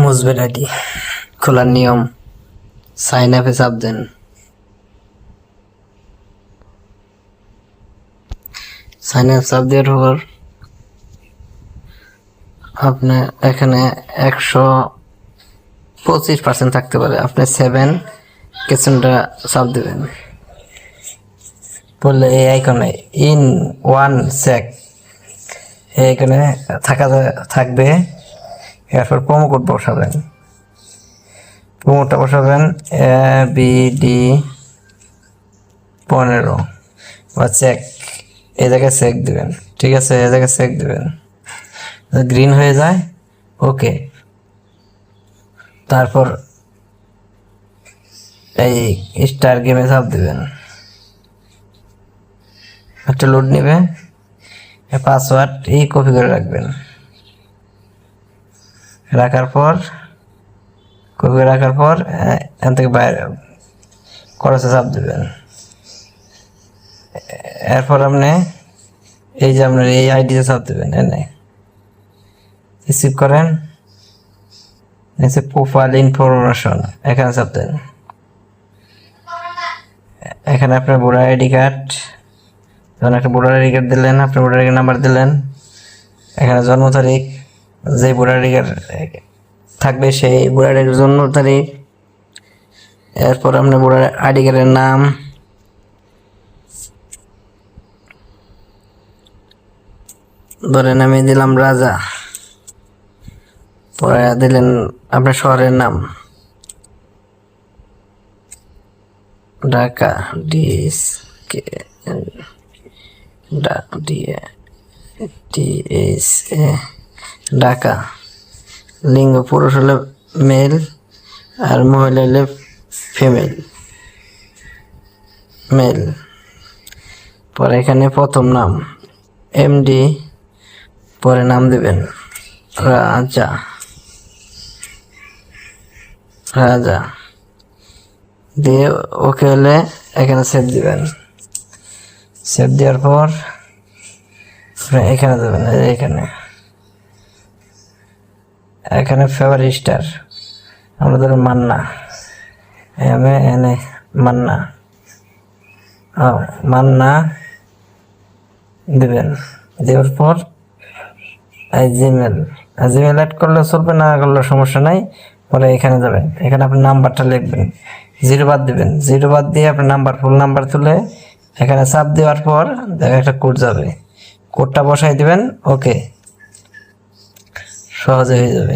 মুজবের ID খোলার নিয়ম, sign আপে চাপ দেন। সাইন আপ চাপ দেওয়ার পর আপনি এখানে একশো পঁচিশ পার্সেন্ট থাকতে পারে। আপনি সেভেন কেসনটা চাপ দেবেন। বললে এই আইকনে ইন ওয়ান সেক এখানে থাকা থাকবে এরপর প্রোমো কোড বসাবেন। প্রোমোটা বসাবেন এ বি ডি পনেরো। বা চেক এই জায়গায় চেক দিবেন। ঠিক আছে? এই জায়গায় চেক দিবেন। গ্রিন হয়ে যায় ওকে তারপর এই স্টার গেমে চাপ দেবেন। একটা লোড নেবে। পাসওয়ার্ড এই কপি করে রাখবেন। রাখার পর কপি রাখার পর এখান থেকে বাইরে, খরচে চাপ দেবেন। এরপর আপনি এই যে আপনার এই আইডিতে চাপ দেবেন, এনে। রিসিভ করেন। প্রোফাইল ইনফরমেশন এখানে চাপ দেন। এখানে আপনার ভোটার আইডি কার্ড যখন একটা ভোটার আইডি কার্ড দিলেন আপনি ভোটার আইডি নাম্বার দিলেন, এখানে জন্ম তারিখ যে কার্ড থাকবে সেই আইডির জন্ম তারিখ। এরপর আপনার বুড়ার আইডি কার্ডের নাম। ধরেন আমি দিলাম রাজা। পরে দিলেন আপনার শহরের নাম। Dhaka DS K DS A Dhaka. লিঙ্গ পুরুষ হলে মেল আর মহিলা হলে ফিমেল। মেল। পরে এখানে প্রথম নাম। এমডি পরে নাম দেবেন। রাজা। রাজা। দিয়ে ওকে হলে এখানে সেভ দিবেন। সেভ দেওয়ার পর এখানে দেবেন এখানে। এখানে ফেভারিট স্টার আমরা ধরেন মান্না এম এন মান্না। মান্না দিবেন। দেওয়ার পর জিমেল জিমেল অ্যাড করলে চলবে, না করলে সমস্যা নাই। পরে এখানে যাবেন। এখানে আপনি নাম্বারটা লিখবেন। জিরো বাদ দিবেন। জিরো বাদ দিয়ে আপনি নাম্বার ফুল নাম্বার তুলে এখানে চাপ দেওয়ার পর দেখা একটা কোড যাবে। কোডটা বসাই দিবেন ওকে সহজে হয়ে যাবে।